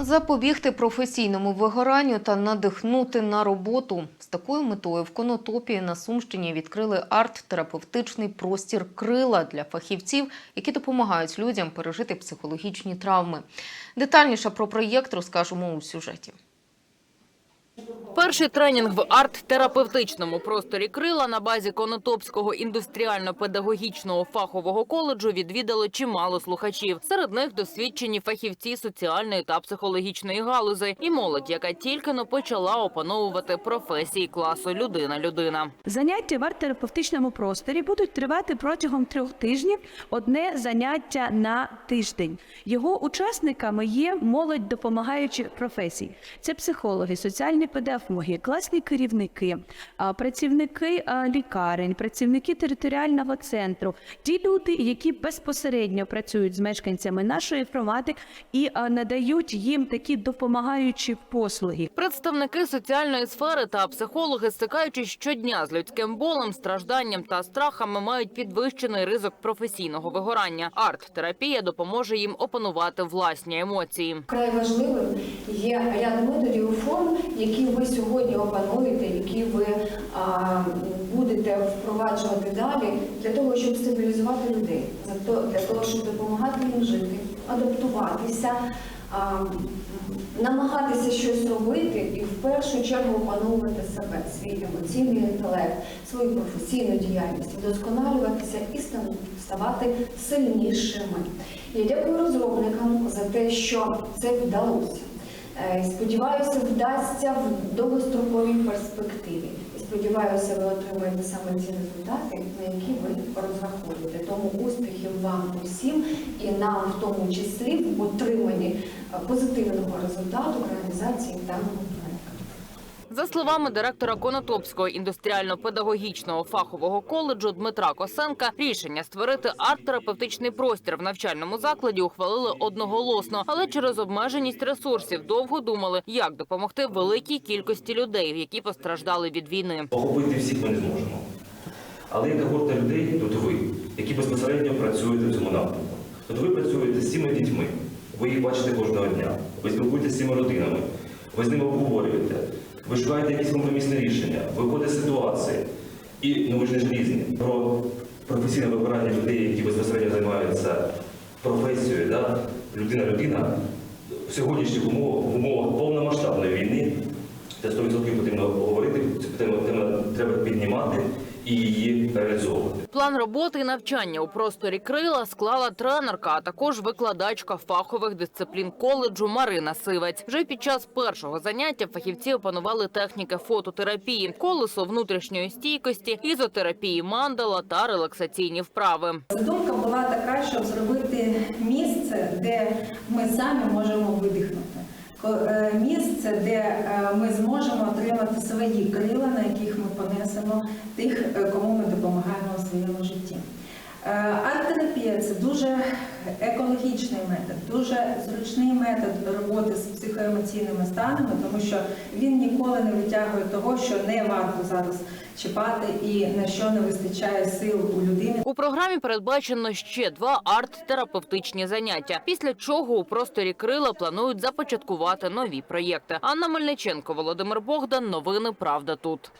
Запобігти професійному вигоранню та надихнути на роботу з такою метою в Конотопі на Сумщині відкрили арт-терапевтичний простір крила для фахівців, які допомагають людям пережити психологічні травми. Детальніше про проєкт розкажемо у сюжеті. Перший тренінг в арт-терапевтичному просторі крила на базі Конотопського індустріально-педагогічного фахового коледжу відвідало чимало слухачів. Серед них досвідчені фахівці соціальної та психологічної галузи і молодь, яка тільки но почала опановувати професії класу людина-людина. Заняття в арт-терапевтичному просторі будуть тривати протягом трьох тижнів. Одне заняття на тиждень. Його учасниками є молодь допомагаючих професій. Це психологи, соціальні педагоги, класні керівники, а, працівники лікарень, працівники територіального центру. Ті люди, які безпосередньо працюють з мешканцями нашої громади і надають їм такі допомагаючі послуги. Представники соціальної сфери та психологи, стикаючись щодня з людським болем, стражданням та страхами, мають підвищений ризик професійного вигорання. Арт-терапія допоможе їм опанувати власні емоції. Вкрай важливим є ряд методів форм, які ви сьогодні опануєте, які ви а, будете впроваджувати далі для того, щоб стабілізувати людей, для того, щоб допомагати їм жити, адаптуватися, а, намагатися щось робити і в першу чергу опановувати себе, свій емоційний інтелект, свою професійну діяльність, вдосконалюватися і ставати сильнішими. Я дякую розробникам за те, що це вдалося. Е, Сподіваюся, вдасться в довгостроковій перспективі. І сподіваюся, ви отримаєте саме ці результати, на які ви розраховуєте. Тому успіхів вам усім і нам в тому числі в отриманні е, позитивного результату в реалізації даного. За словами директора Конотопського індустріально-педагогічного фахового коледжу Дмитра Косенка, рішення створити арт-терапевтичний простір в навчальному закладі ухвалили одноголосно, але через обмеженість ресурсів довго думали, як допомогти великій кількості людей, які постраждали від війни. Охопити всіх ми не зможемо. Але є когорта людей, тут ви, які безпосередньо працюєте в цьому напрямку. От ви працюєте з цими дітьми, ви їх бачите кожного дня, ви спілкуєтеся з цими родинами, ви з ними обговорюєте, ви шукаєте якісь компромісне рішення, виходить з ситуації. І ну ви ж не ж різні. Про професійне вибирання людей, які безпосередньо займаються професією, да? людина-людина, в сьогоднішніх умовах, реалізовувати. План роботи і навчання у просторі крила склала тренерка, а також викладачка фахових дисциплін коледжу Марина Сивець. Вже під час першого заняття фахівці опанували техніки фототерапії, колесо внутрішньої стійкості, ізотерапії мандала та релаксаційні вправи. Задумка була така, щоб зробити місце, де ми самі можемо видихнути. Е, Місце, де е, ми зможемо отримати свої крила, на яких ми понесемо тих, Арт-терапія це дуже екологічний метод, дуже зручний метод роботи з психоемоційними станами, тому що він ніколи не витягує того, що не варто зараз чіпати і на що не вистачає сил у людини. У програмі передбачено ще два арт-терапевтичні заняття. Після чого у просторі крила планують започаткувати нові проєкти. Анна Мельниченко, Володимир Богдан. Новини Правда тут.